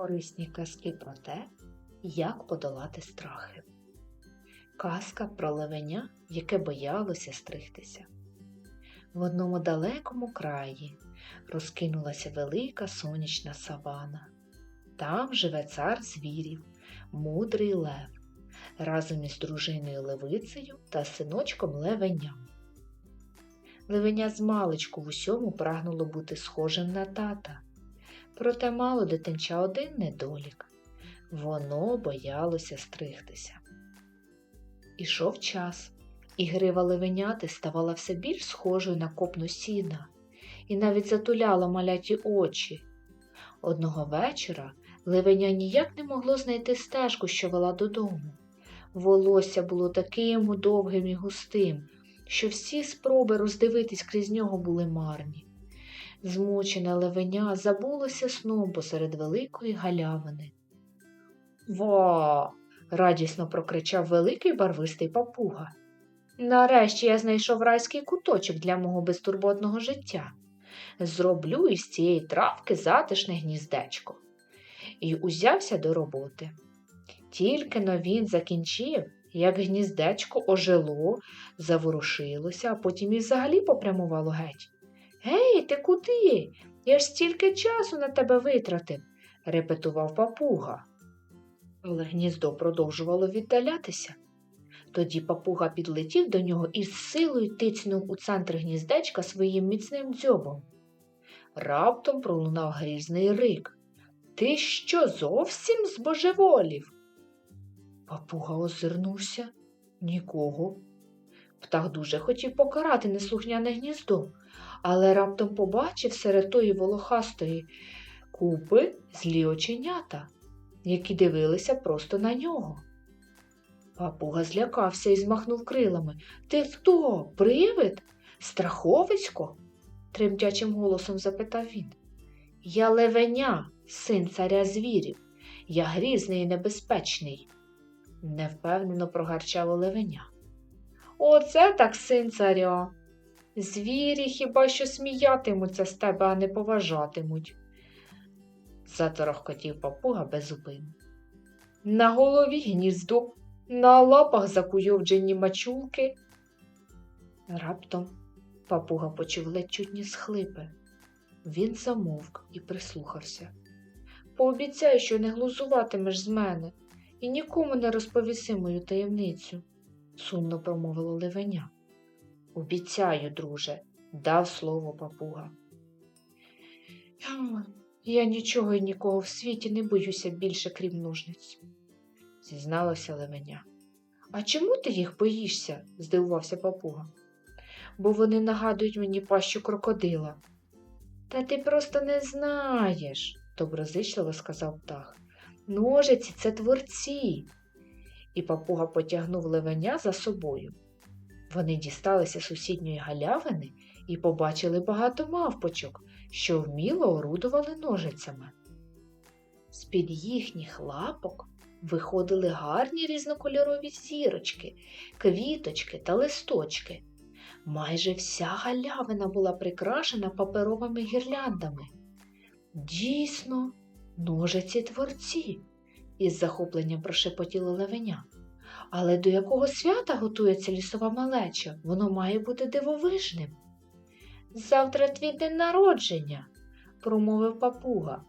Корисні казки про те, як подолати страхи. Казка про левеня, яке боялося стригтися. В одному далекому краї розкинулася велика сонячна савана. Там живе цар звірів, мудрий лев, разом із дружиною левицею та синочком левеням. Левеня з маличку в усьому прагнуло бути схожим на тата. Проте мало дитинча один недолік. Воно боялося стригтися. Ішов час, і грива левеняти ставала все більш схожою на копну сіна і навіть затуляла маляті очі. Одного вечора левеня ніяк не могло знайти стежку, що вела додому. Волосся було таким довгим і густим, що всі спроби роздивитись крізь нього були марні. Змучене левеня забулося сном посеред великої галявини. Ва. радісно прокричав великий барвистий папуга. Нарешті я знайшов райський куточок для мого безтурботного життя. Зроблю із цієї травки затишне гніздечко. І узявся до роботи. Тільки но він закінчив, як гніздечко ожило, заворушилося, а потім і взагалі попрямувало геть. Гей, ти куди? Я ж стільки часу на тебе витратив, репетував папуга. Але гніздо продовжувало віддалятися. Тоді папуга підлетів до нього і з силою тицнув у центр гніздечка своїм міцним дзьобом. Раптом пролунав грізний рик. Ти що зовсім збожеволів? Папуга озирнувся. Нікого. Птах дуже хотів покарати неслухняне гніздо, але раптом побачив серед тої волохастої купи злі оченята, які дивилися просто на нього. Папуга злякався і змахнув крилами. Ти хто? Привид? Страховисько? тремтячим голосом запитав він. Я левеня, син царя звірів. Я грізний і небезпечний, невпевнено прогарчало левеня. Оце так син царя. Звірі хіба що сміятимуться з тебе, а не поважатимуть. Заторохкотів папуга беззупину. На голові гніздо, на лапах закуйовджені мачулки. Раптом папуга почув ледь чутні схлипи. Він замовк і прислухався. Пообіцяй, що не глузуватимеш з мене і нікому не розповіси мою таємницю, сумно промовило левеня. Обіцяю, друже, дав слово папуга. Я нічого і нікого в світі не боюся більше, крім ножниць, зізналося левеня. А чому ти їх боїшся? здивувався папуга. Бо вони нагадують мені пащу крокодила. Та ти просто не знаєш, доброзичливо сказав птах. Ножиці це творці. І папуга потягнув левеня за собою. Вони дісталися сусідньої галявини і побачили багато мавпочок, що вміло орудували ножицями. З-під їхніх лапок виходили гарні різнокольорові зірочки, квіточки та листочки. Майже вся галявина була прикрашена паперовими гірляндами. Дійсно, ножиці творці, із захопленням прошепотіло левеня. Але до якого свята готується лісова малеча? Воно має бути дивовижним. Завтра твій день народження, промовив папуга.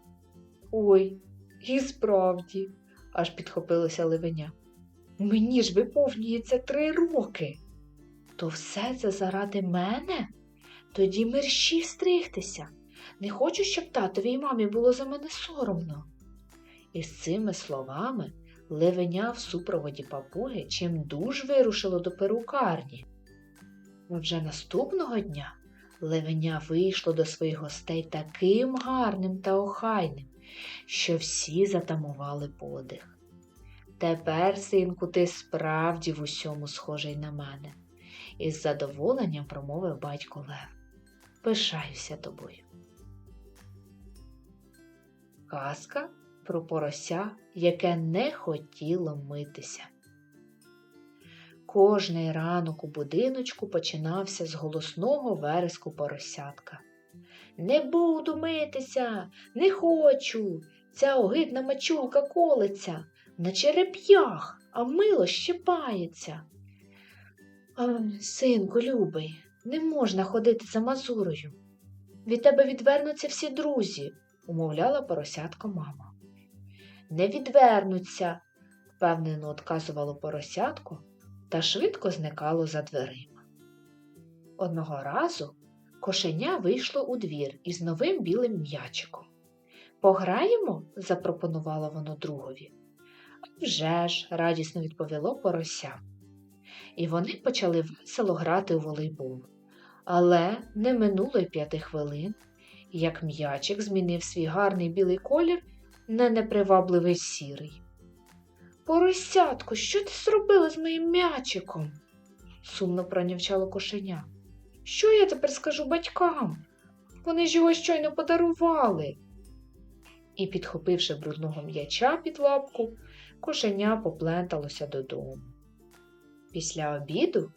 Ой, і справді, аж підхопилося левеня. Мені ж виповнюється три роки. То все це заради мене? Тоді мерщій стригтися. Не хочу, щоб татові й мамі було за мене соромно. І з цими словами левеня в супроводі папуги чимдуж вирушило до перукарні. А вже наступного дня левеня вийшло до своїх гостей таким гарним та охайним, що всі затамували подих. Тепер, синку, ти справді в усьому схожий на мене, із задоволенням промовив батько Лев. Пишаюся тобою. Казка про порося, яке не хотіло митися. Кожний ранок у будиночку починався з голосного вереску поросятка. Не буду митися, не хочу, Ця огидна мачулка колиться, на череп'ях, а мило щипається. А, синку, любий, не можна ходити за мазурою. Від тебе відвернуться всі друзі, умовляла поросятко мама. Не відвернуться, впевнено отказувало поросятко та швидко зникало за дверима. Одного разу кошеня вийшло у двір із новим білим м'ячиком. Пограємо? запропонувало воно другові. «А «Вже ж», – радісно відповіло порося. І вони почали весело грати у волейбол. Але не минуло й п'яти хвилин, як м'ячик змінив свій гарний білий колір на непривабливий сірий. Поросятко, що ти зробила з моїм м'ячиком? сумно пронявчало кошеня. Що я тепер скажу батькам? Вони ж його щойно подарували. І, підхопивши брудного м'яча під лапку, кошеня попленталося додому. Після обіду,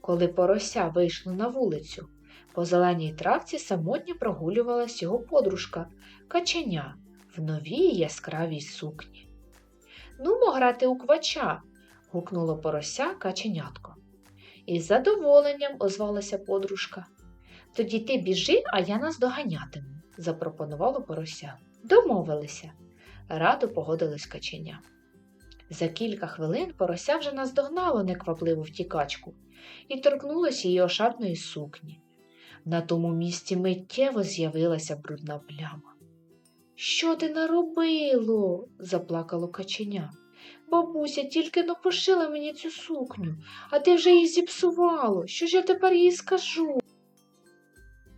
коли порося вийшло на вулицю, по зеленій травці самотньо прогулювалась його подружка каченя в новій яскравій сукні. Нумо грати у квача. гукнуло порося каченятко. Із задоволенням озвалася подружка. Тоді ти біжи, а я нас доганятиму, запропонувало порося. Домовилися. Радо погодилось каченя. За кілька хвилин порося вже наздогнало неквапливу втікачку і торкнулося її ошатної сукні. На тому місці миттєво з'явилася брудна пляма. Що ти наробило? заплакало каченя. Бабуся тільки но пошила мені цю сукню, а ти вже її зіпсувало. Що ж я тепер їй скажу?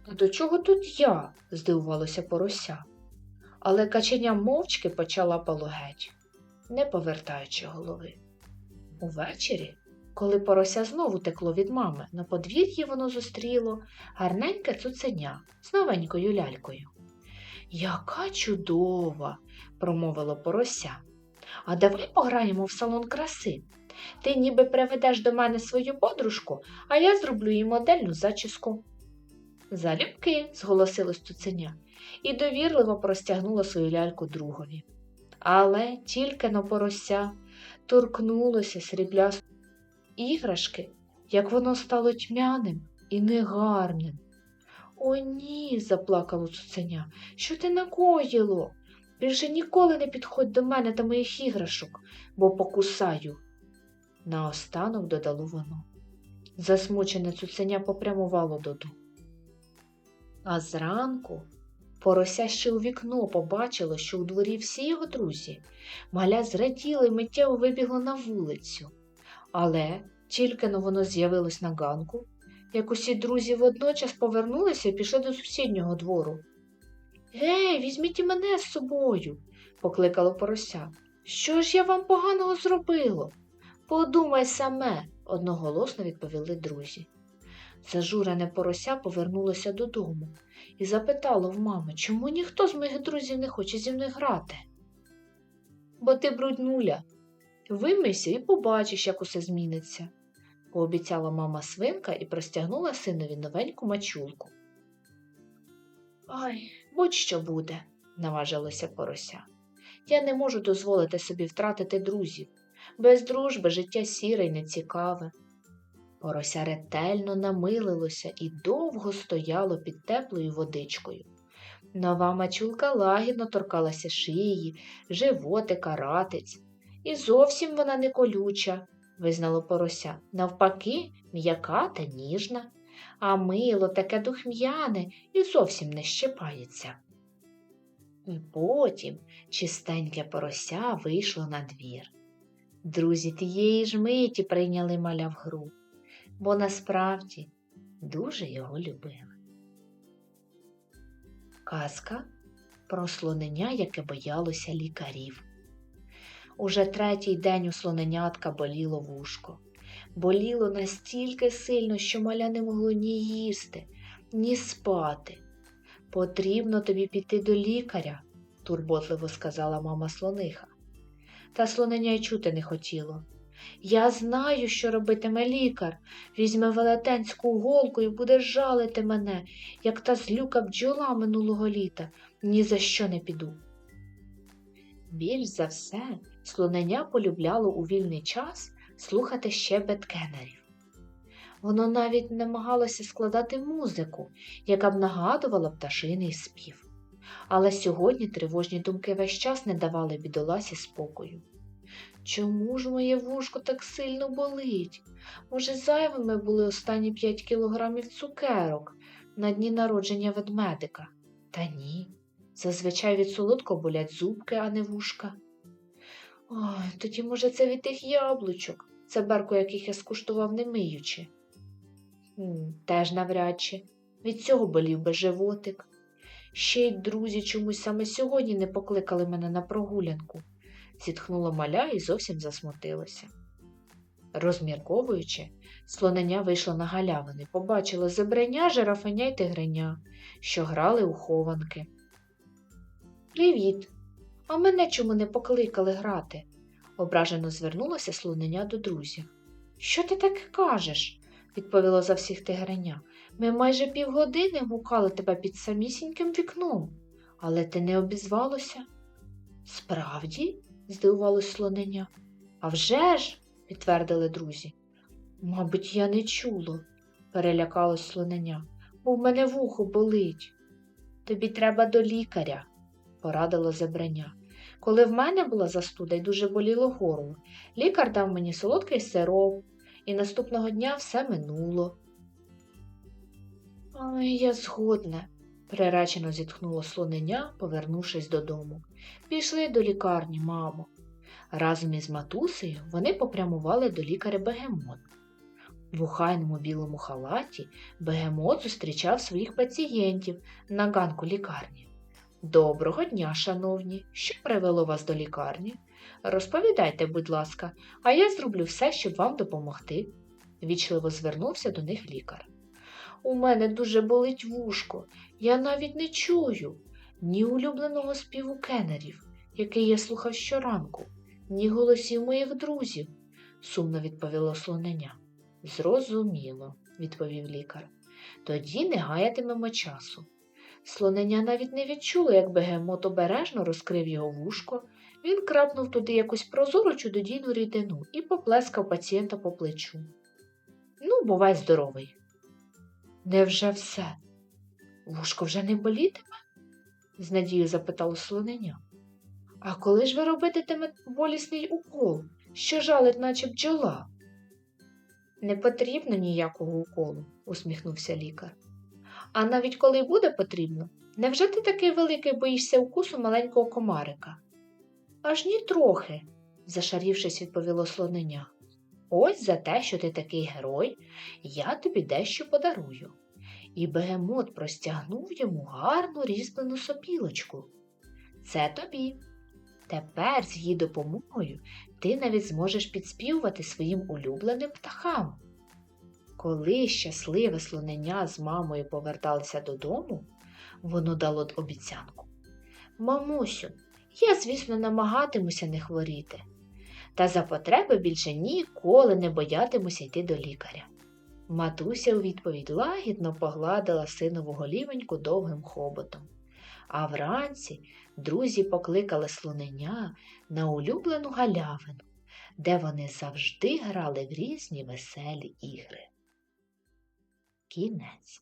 А до чого тут я? здивувалося порося. Але каченя мовчки почала палогеть, не повертаючи голови. Увечері, коли порося знову текло від мами, на подвір'ї воно зустріло гарненьке цуценя з новенькою лялькою. Яка чудова, промовило порося. А давай пограємо в салон краси. Ти ніби приведеш до мене свою подружку, а я зроблю їй модельну зачіску. Залюбки, зголосилось цуценя, і довірливо простягнула свою ляльку другові. Але тільки на порося торкнулося сріблястої іграшки, як воно стало тьмяним і негарним. О, ні, заплакало цуценя. Що ти накоїло? Більше ніколи не підходь до мене та моїх іграшок, бо покусаю. Наостанок додало воно. Засмучене цуценя попрямувало додому. А зранку порося ще у вікно побачило, що у дворі всі його друзі. Маля зраділо і миттєво вибігло на вулицю. Але тільки но воно з'явилось на ганку, як усі друзі водночас повернулися і пішли до сусіднього двору. Гей, візьміть і мене з собою, покликало порося. Що ж я вам поганого зробило? Подумай саме, одноголосно відповіли друзі. Зажурене порося повернулося додому і запитало в мами, чому ніхто з моїх друзів не хоче зі мною грати. Бо ти бруднуля. Вимийся і побачиш, як усе зміниться, пообіцяла мама свинка і простягнула синові новеньку мачулку. Ай, будь-що буде, наважилося порося. Я не можу дозволити собі втратити друзів. Без дружби життя сіре й нецікаве. Порося ретельно намилилося і довго стояло під теплою водичкою. Нова мачулка лагідно торкалася шиї, животика, ратиць. І зовсім вона не колюча, визнало порося. Навпаки, м'яка та ніжна, а мило таке духм'яне і зовсім не щепається. І потім чистеньке порося вийшло на двір. Друзі тієї ж миті прийняли маля в гру, бо насправді дуже його любили. Казка про слонення, яке боялося лікарів. Уже третій день у слоненятка боліло вушко. Боліло настільки сильно, що маля не могло ні їсти, ні спати. Потрібно тобі піти до лікаря, турботливо сказала мама слониха. Та слонення й чути не хотіло. Я знаю, що робитиме лікар. Візьме велетенську голку і буде жалити мене, як та злюка бджола минулого літа. Ні за що не піду. Більш за все, слонення полюбляло у вільний час слухати щебет кенерів. Воно навіть намагалося складати музику, яка б нагадувала пташиний спів. Але сьогодні тривожні думки весь час не давали бідоласі спокою. Чому ж моє вушко так сильно болить? Може, зайвими були останні п'ять кілограмів цукерок на дні народження ведмедика? Та ні, зазвичай від солодкого болять зубки, а не вушка. Ой, тоді, може, це від тих яблучок, цеберку яких я скуштував не миючи. Хм, теж навряд чи. Від цього болів би животик. Ще й друзі чомусь саме сьогодні не покликали мене на прогулянку. Зітхнула маля і зовсім засмутилася. Розмірковуючи, слонення вийшло на галявини, побачила зебреня, жирафеня й тигреня, що грали у хованки. Привіт! А мене чому не покликали грати? ображено звернулося слонення до друзів. Що ти таке кажеш? відповіло за всіх тигреня. Ми майже півгодини гукали тебе під самісіньким вікном, але ти не обізвалося. Справді? здивувалось слонення. «А вже ж!» – підтвердили друзі. Мабуть, я не чуло, перелякалось слонення, бо в мене вухо болить. Тобі треба до лікаря, порадило зебрання. Коли в мене була застуда і дуже боліло горло, лікар дав мені солодкий сироп, і наступного дня все минуло. Ой, я згодна, приречено зітхнуло слонення, повернувшись додому. Пішли до лікарні, мамо. Разом із матусею вони попрямували до лікаря Бегемот. В ухайному білому халаті Бегемот зустрічав своїх пацієнтів на ганку лікарні. Доброго дня, шановні, що привело вас до лікарні? Розповідайте, будь ласка, а я зроблю все, щоб вам допомогти, вічливо звернувся до них лікар. У мене дуже болить вушко, я навіть не чую ні улюбленого співу кенерів, який я слухав щоранку, ні голосів моїх друзів, сумно відповіло слонення. Зрозуміло, відповів лікар. Тоді не гаятимемо часу. Слонення навіть не відчуло, як бегемот обережно розкрив його вушко, він крапнув туди якусь прозору чудодійну рідину і поплескав пацієнта по плечу. Ну, бувай здоровий. Невже все? Вушко вже не болітиме? з надією запитало слонення. А коли ж ви робитиме болісний укол, що жалить, наче бджола? Не потрібно ніякого уколу, усміхнувся лікар. А навіть коли буде потрібно, невже ти такий великий боїшся укусу маленького комарика? Аж ні трохи, зашарівшись, відповіло слонення. Ось за те, що ти такий герой, я тобі дещо подарую. І бегемот простягнув йому гарну різьблену сопілочку. Це тобі. Тепер з її допомогою ти навіть зможеш підспівувати своїм улюбленим птахам. Коли щасливе слонення з мамою поверталися додому, воно дало обіцянку. Мамусю, я, звісно, намагатимуся не хворіти, та за потреби більше ніколи не боятимуся йти до лікаря. Матуся у відповідь лагідно погладила синову голівеньку довгим хоботом. А вранці друзі покликали слонення на улюблену галявину, де вони завжди грали в різні веселі ігри. peanuts.